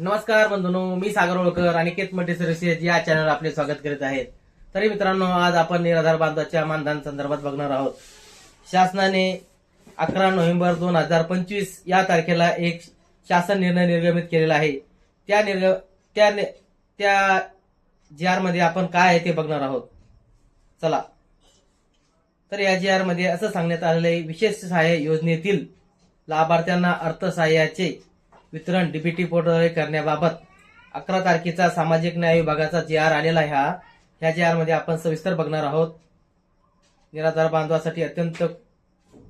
नमस्कार बंधूनो मी सागर ओळकर आणि केत मल्टी सर्व्हिसेस या चॅनल आपले स्वागत करीत आहेत. तरी मित्रांनो आज आपण निराधार बांधवाच्या मानधन संदर्भात बघणार आहोत. शासनाने अकरा नोव्हेंबर दोन हजार पंचवीस या तारखेला एक शासन निर्णय निर्गमित केलेला आहे. त्या निर्ग त्या त्या जी आरमध्ये आपण काय आहे ते बघणार आहोत. चला. तर या जी आरमध्ये असं सांगण्यात आलेलं आहे विशेष सहाय्य योजनेतील लाभार्थ्यांना अर्थसहाय्याचे वितरण डीबीटी पोर्टलद्वारे करण्याबाबत अकरा तारखेचा सामाजिक न्याय विभागाचा जी आर आलेला ह्या हा. ह्या जी आरमध्ये आपण सविस्तर बघणार आहोत. निराधार बांधवासाठी अत्यंत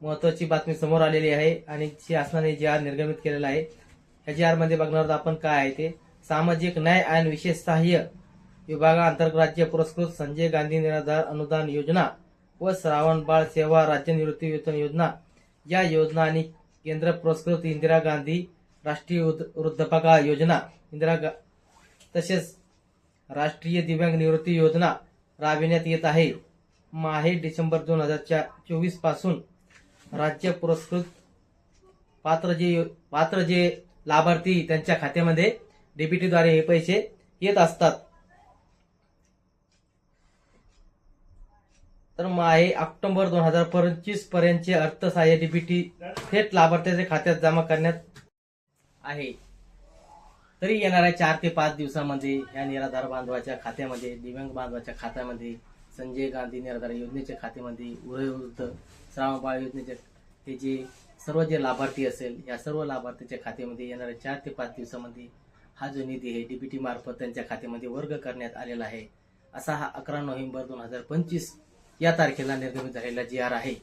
महत्वाची बातमी समोर आलेली आहे आणि शासनाने जी आर निर्गमित केलेला आहे. ह्या जी आरमध्ये बघणार आहोत आपण काय आहे ते. सामाजिक न्याय आणि विशेष सहाय्य विभागाअंतर्गत राज्य पुरस्कृत संजय गांधी निराधार अनुदान योजना व श्रावण बाळ सेवा राज्य निवृत्ती वेतन योजना. या योजना आणि केंद्र पुरस्कृत इंदिरा गांधी राष्ट्रीय वृद्ध- वृद्धापकाळ योजना इंदिरा गा तसेच राष्ट्रीय दिव्यांग निवृत्ती योजना राबविण्यात येत आहे. माहे डिसेंबर दोन हजार चोवीसपासून राज्य पुरस्कृत पात्र जे यो- पात्र जे लाभार्थी त्यांच्या खात्यामध्ये डीबीटीद्वारे हे पैसे येत असतात. तर माहे ऑक्टोबर दोन हजार पंचवीस पर्यंतचे अर्थसहाय्य डीबीटी थेट लाभार्थ्याच्या खात्यात जमा करण्यात आहे. तरी येणाऱ्या चार ते पाच दिवसामध्ये या निराधार बांधवाच्या खात्यामध्ये दिव्यांग बांधवाच्या खात्यामध्ये संजय गांधी निराधार योजनेच्या खात्यामध्ये वयोवृद्ध श्रावणबाळ योजनेच्या हे जे सर्व जे लाभार्थी असेल या सर्व लाभार्थीच्या खात्यामध्ये येणाऱ्या चार ते पाच दिवसामध्ये हा जो निधी आहे डीबीटी मार्फत त्यांच्या खात्यामध्ये वर्ग करण्यात आलेला आहे. असा हा अकरा नोव्हेंबर दोन हजार पंचवीस या तारखेला निर्गमित झालेला जी आर आहे.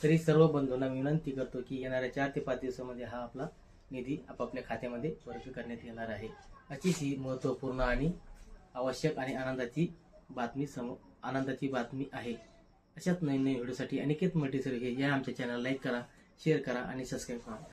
तरी सर्व बंधूंना विनंती करतो की येणाऱ्या चार ते पाच दिवसामध्ये हा आपला निधी आपापल्या खात्यामध्ये वर्ग करण्यात येणार आहे. अशीच ही महत्त्वपूर्ण आणि आवश्यक आणि आनंदाची बातमी सम आनंदाची बातमी आहे. अशाच नवीन नवीन व्हिडिओसाठी अनिकेत मल्टी हे या आमच्या चॅनल लाईक करा शेअर करा आणि सबस्क्राईब करा.